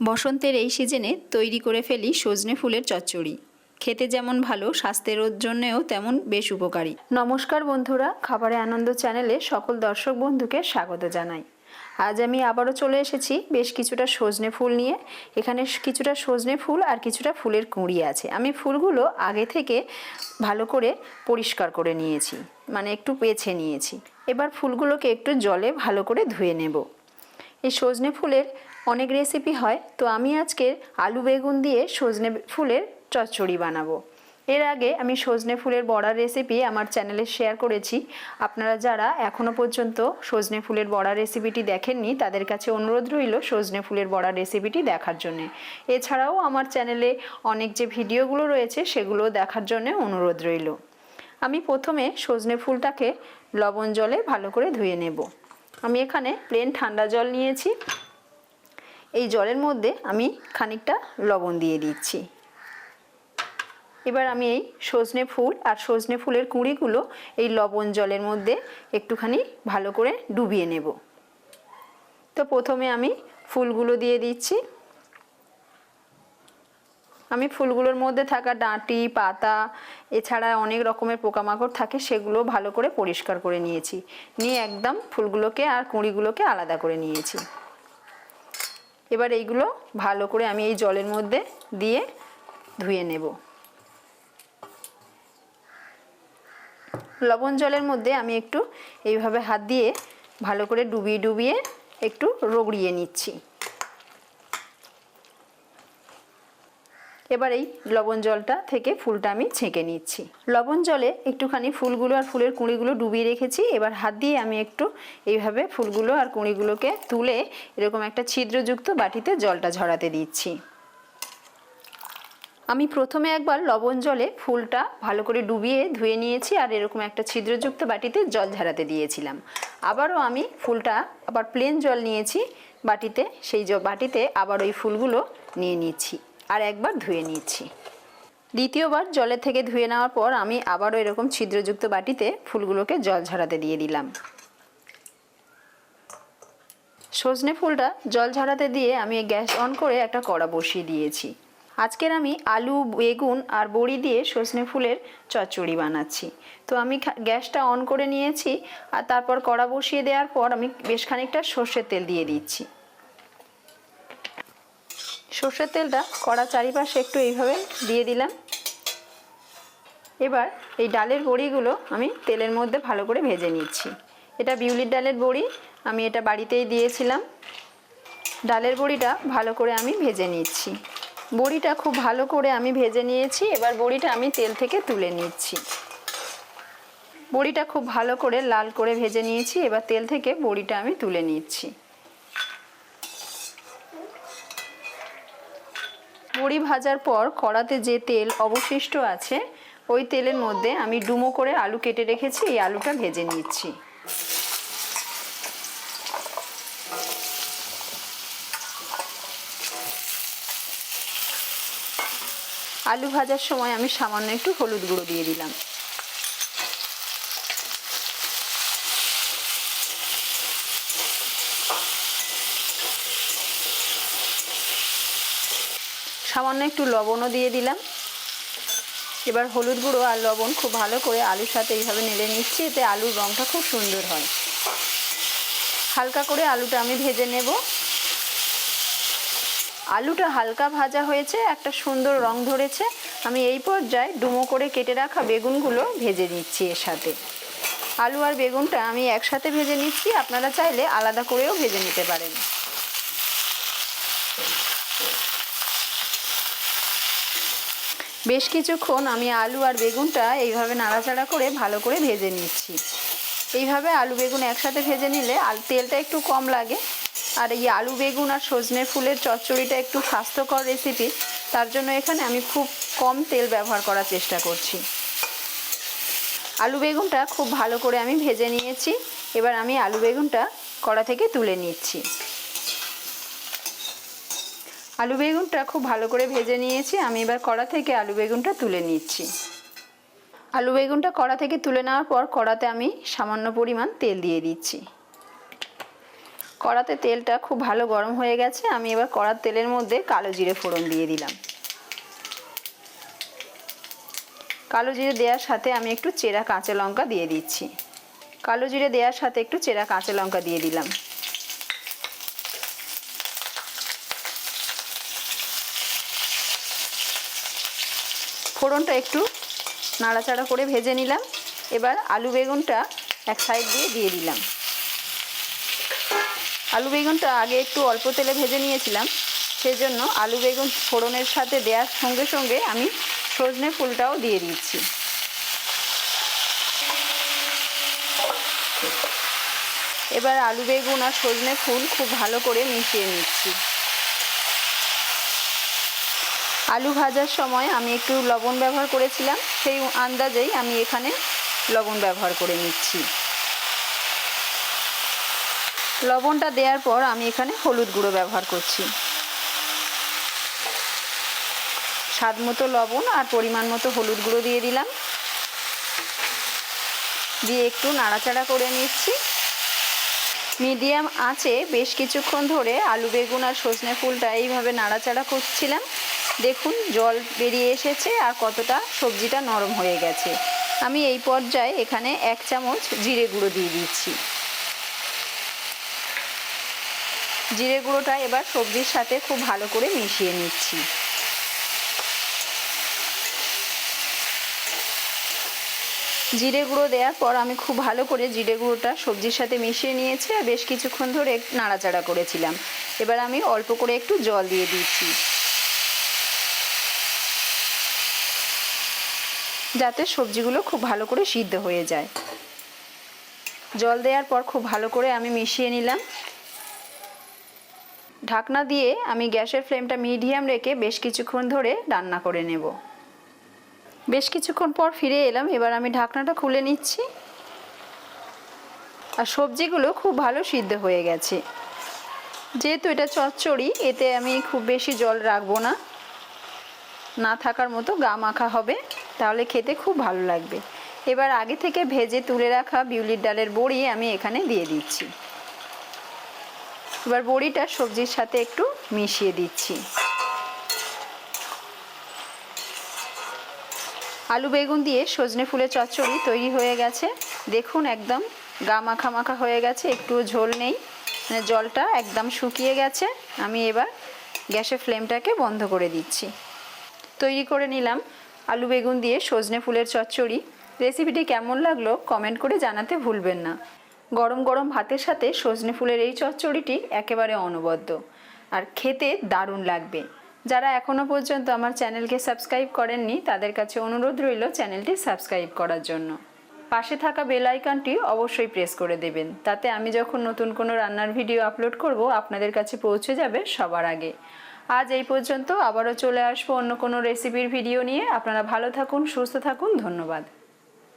বসন্তের এই সিজনে তৈরি করে ফেলি সজনে ফুলের চচ্চড়ি। খেতে যেমন ভালো, স্বাস্থ্যের জন্যেও তেমন বেশ উপকারী। নমস্কার বন্ধুরা, খাবারে আনন্দ চ্যানেলে সকল দর্শক বন্ধুকে স্বাগত জানাই। আজ আমি আবারও চলে এসেছি বেশ কিছুটা সজনে ফুল নিয়ে। এখানে কিছুটা সজনে ফুল আর কিছুটা ফুলের কুঁড়ি আছে। আমি ফুলগুলো আগে থেকে ভালো করে পরিষ্কার করে নিয়েছি মানে একটু বেছে নিয়েছি। এবার ফুলগুলোকে একটু জলে ভালো করে ধুয়ে নেব। এই সজনে ফুলের অনেক রেসিপি হয়, তো আমি আজকে আলু বেগুন দিয়ে সজনে ফুলের চচ্চড়ি বানাবো। এর আগে আমি সজনে ফুলের বড়ার রেসিপি আমার চ্যানেলে শেয়ার করেছি। আপনারা যারা এখনও পর্যন্ত সজনে ফুলের বড়ার রেসিপিটি দেখেননি, তাদের কাছে অনুরোধ রইল সজনে ফুলের বড়ার রেসিপিটি দেখার জন্যে। এছাড়াও আমার চ্যানেলে অনেক যে ভিডিওগুলো রয়েছে, সেগুলো দেখার জন্য অনুরোধ রইল। আমি প্রথমে সজনে ফুলটাকে লবণ জলে ভালো করে ধুয়ে নেব। আমি এখানে প্লেন ঠান্ডা জল নিয়েছি। এই জলের মধ্যে আমি খানিকটা লবণ দিয়ে দিচ্ছি। এবার আমি এই সজনে ফুল আর সজনে ফুলের কুঁড়িগুলো এই লবণ জলের মধ্যে একটুখানি ভালো করে ডুবিয়ে নেব। তো প্রথমে আমি ফুলগুলো দিয়ে দিচ্ছি। আমি ফুলগুলোর মধ্যে থাকা ডাঁটি, পাতা, এছাড়া অনেক রকমের পোকামাকড় থাকে, সেগুলো ভালো করে পরিষ্কার করে নিয়েছি। নিয়ে একদম ফুলগুলোকে আর কুঁড়িগুলোকে আলাদা করে নিয়েছি। এবার এইগুলো ভালো করে আমি এই জলের মধ্যে দিয়ে ধুয়ে নেব। লবণ জলের মধ্যে আমি একটু এইভাবে হাত দিয়ে ভালো করে ডুবিয়ে ডুবিয়ে একটু রগড়িয়ে নিচ্ছি। এবার এই লবণ জলটা থেকে ফুলটা আমি ছেঁকে নিচ্ছি। লবণ জলে একটুখানি ফুলগুলো আর ফুলের কুঁড়িগুলো ডুবিয়ে রেখেছি। এবার হাত দিয়ে আমি একটু এইভাবে ফুলগুলো আর কুঁড়িগুলোকে তুলে এরকম একটা ছিদ্রযুক্ত বাটিতে জলটা ঝরাতে দিচ্ছি। আমি প্রথমে একবার লবণ জলে ফুলটা ভালো করে ডুবিয়ে ধুয়ে নিয়েছি আর এরকম একটা ছিদ্রযুক্ত বাটিতে জল ঝরাতে দিয়েছিলাম। আবারও আমি ফুলটা আবার প্লেন জল নিয়েছি। বাটিতে সেই বাটিতে আবার ওই ফুলগুলো নিয়ে নিচ্ছি। আর একবার ধুয়ে নিয়েছি দ্বিতীয়বার জলের থেকে ধুয়ে নেওয়ার পর আমি আবারও এরকম ছিদ্রযুক্ত বাটিতে ফুলগুলোকে জল ঝরাতে দিয়ে দিলাম। সজনে ফুলটা জল ঝরাতে দিয়ে আমি গ্যাস অন করে একটা কড়া বসিয়ে দিয়েছি। আজকের আমি আলু, বেগুন আর বড়ি দিয়ে সজনে ফুলের চচ্চড়ি বানাচ্ছি। তো আমি গ্যাসটা অন করে নিয়েছি আর তারপর কড়া বসিয়ে দেওয়ার পর আমি বেশ খানিকটা সর্ষের তেল দিয়ে দিচ্ছি। সর্ষের তেলটা কড়া চারিপাশে একটু এইভাবে দিয়ে দিলাম। এবার এই ডালের বড়িগুলো আমি তেলের মধ্যে ভালো করে ভেজে নিচ্ছি। এটা বিউলির ডালের বড়ি, আমি এটা বাড়িতেই দিয়েছিলাম। ডালের বড়িটা ভালো করে আমি ভেজে নিচ্ছি। বড়িটা খুব ভালো করে আমি ভেজে নিয়েছি, এবার বড়িটা আমি তেল থেকে তুলে নিচ্ছি। বড়িটা খুব ভালো করে লাল করে ভেজে নিয়েছি, এবার তেল থেকে বড়িটা আমি তুলে নিচ্ছি। বড়ি ভাজার পর কড়াতে যে তেল অবশিষ্ট আছে, ওই তেলের মধ্যে আমি ডুমো করে আলু কেটে রেখেছি, এই আলুটা ভেজে নিচ্ছি। আলু ভাজার সময় আমি সামান্য একটু হলুদ গুঁড়ো দিয়ে দিলাম। সামান্য একটু লবণও দিয়ে দিলাম। এবার হলুদ গুঁড়ো আর লবণ খুব ভালো করে আলুর সাথে এইভাবে নেড়ে নিচ্ছি, এতে আলুর রঙটা খুব সুন্দর হয়। হালকা করে আলুটা আমি ভেজে নেব। আলুটা হালকা ভাজা হয়েছে, একটা সুন্দর রং ধরেছে। আমি এই পর্যায়ে ডুমো করে কেটে রাখা বেগুনগুলো ভেজে নিচ্ছি এর সাথে। আলু আর বেগুনটা আমি একসাথে ভেজে নিচ্ছি, আপনারা চাইলে আলাদা করেও ভেজে নিতে পারেন। বেশ কিছুক্ষণ আমি আলু আর বেগুনটা এইভাবে নাড়াচাড়া করে ভালো করে ভেজে নিচ্ছি। এইভাবে আলু বেগুন একসাথে ভেজে নিলে তেলটা একটু কম লাগে। আর এই আলু বেগুন আর সজনে ফুলের চচ্চড়িটা একটু স্বাস্থ্যকর রেসিপি তার জন্য এখানে আমি খুব কম তেল ব্যবহার করার চেষ্টা করছি। আলু বেগুনটা খুব ভালো করে আমি ভেজে নিয়েছি। এবার আমি আলু বেগুনটা কড়া থেকে তুলে নিচ্ছি। আলু বেগুনটা খুব ভালো করে ভেজে নিয়েছি। আমি এবার কড়া থেকে আলু বেগুনটা তুলে নিচ্ছি। আলু বেগুনটা কড়া থেকে তুলে নেওয়ার পর কড়াতে আমি সামান্য পরিমাণ তেল দিয়ে দিচ্ছি। কড়াতে তেলটা খুব ভালো গরম হয়ে গেছে। আমি এবার কড়ার তেলের মধ্যে কালো জিরে ফোড়ন দিয়ে দিলাম। কালো জিরে দেওয়ার সাথে আমি একটু চেরা কাঁচা লঙ্কা দিয়ে দিচ্ছি। কালো জিরে দেওয়ার সাথে একটু চেরা কাঁচা লঙ্কা দিয়ে দিলাম। ফোড়নটা একটু নাড়াচাড়া করে ভেজে নিলাম। এবার আলু বেগুনটা এক সাইড দিয়ে দিয়ে দিলাম। আলু বেগুনটা আগে একটু অল্প তেলে ভেজে নিয়েছিলাম। সেজন্য আলু বেগুন ফোড়নের সাথে দেওয়ার সঙ্গে সঙ্গে আমি সজনে ফুলটাও দিয়ে দিচ্ছি। এবার আলু বেগুন আর সজনে ফুল খুব ভালো করে মিশিয়ে নিচ্ছি। আলু ভাজার সময় আমি একটু লবণ ব্যবহার করেছিলাম। সেই আন্দাজেই আমি এখানে লবণ ব্যবহার করে নিচ্ছি। লবণটা দেওয়ার পর আমি এখানে হলুদ গুঁড়ো ব্যবহার করছি। স্বাদ মতো লবণ আর পরিমাণ মতো হলুদ গুঁড়ো দিয়ে দিলাম। দিয়ে একটু নাড়াচাড়া করে নিচ্ছি। মিডিয়াম আঁচে বেশ কিছুক্ষণ ধরে আলু, বেগুন আর সজনে ফুলটা এইভাবে নাড়াচাড়া করছিলাম। দেখুন, জল বেরিয়ে এসেছে আর কতটা সবজিটা নরম হয়ে গেছে। আমি এই পর্যায়ে এখানে এক চামচ জিরে গুঁড়ো দিয়ে দিচ্ছি। জিরে গুঁড়োটা এবার সবজির সাথে খুব ভালো করে মিশিয়ে নিচ্ছি। জিরে গুঁড়ো দেওয়ার পর আমি খুব ভালো করে জিরে গুঁড়োটা সবজির সাথে মিশিয়ে নিয়েছি আর বেশ কিছুক্ষণ ধরে নাড়াচাড়া করেছিলাম। এবার আমি অল্প করে একটু জল দিয়ে দিচ্ছি। যাতে সবজিগুলো খুব ভালো করে সিদ্ধ হয়ে যায়। জল দেওয়ার পর খুব ভালো করে আমি মিশিয়ে নিলাম। ঢাকনা দিয়ে আমি গ্যাসের ফ্লেমটা মিডিয়াম রেখে বেশ কিছুক্ষণ ধরে রান্না করে নেব। বেশ কিছুক্ষণ পর ফিরে এলাম, এবার আমি ঢাকনাটা খুলে নিচ্ছি। আর সবজিগুলো খুব ভালো সিদ্ধ হয়ে গেছে। যেহেতু এটা চচ্চড়ি, এতে আমি খুব বেশি জল রাখব না। না থাকার মতো গা মাখা হবে। তাহলে খেতে খুব ভালো লাগবে। এবার আগে থেকে ভেজে তুলে রাখা বিউলির ডালের বড়ি আমি এখানে দিয়ে দিচ্ছি। এবার বড়িটা সবজির সাথে একটু মিশিয়ে দিচ্ছি। আলু বেগুন দিয়ে সজনে ফুলের চচ্চড়ি তৈরি হয়ে গেছে। দেখুন একদম গা মাখা মাখা হয়ে গেছে, একটু ঝোল নেই। মানে জলটা একদম শুকিয়ে গেছে। আমি এবার গ্যাসের ফ্লেমটাকে বন্ধ করে দিচ্ছি। তৈরি করে নিলাম। আলু বেগুন দিয়ে সজনে ফুলের চচ্চড়ি। রেসিপিটি কেমন লাগল কমেন্ট করে জানাতে ভুলবেন না। গরম গরম ভাতের সাথে সজনে ফুলের এই চচ্চড়িটি একেবারে অনবদ্য। আর খেতে দারুণ লাগবে। যারা এখনও পর্যন্ত আমার চ্যানেলকে সাবস্ক্রাইব করেননি, তাদের কাছে অনুরোধ রইল চ্যানেলটি সাবস্ক্রাইব করার জন্য। পাশে থাকা বেল আইকনটি অবশ্যই প্রেস করে দেবেন, তাতে আমি যখন নতুন কোনো রান্নার ভিডিও আপলোড করব, আপনাদের কাছে পৌঁছে যাবে সবার আগে। আজ এই পর্যন্ত আবারও চলে আসব অন্য কোনো রেসিপির ভিডিও নিয়ে। আপনারা ভালো থাকুন, সুস্থ থাকুন, ধন্যবাদ।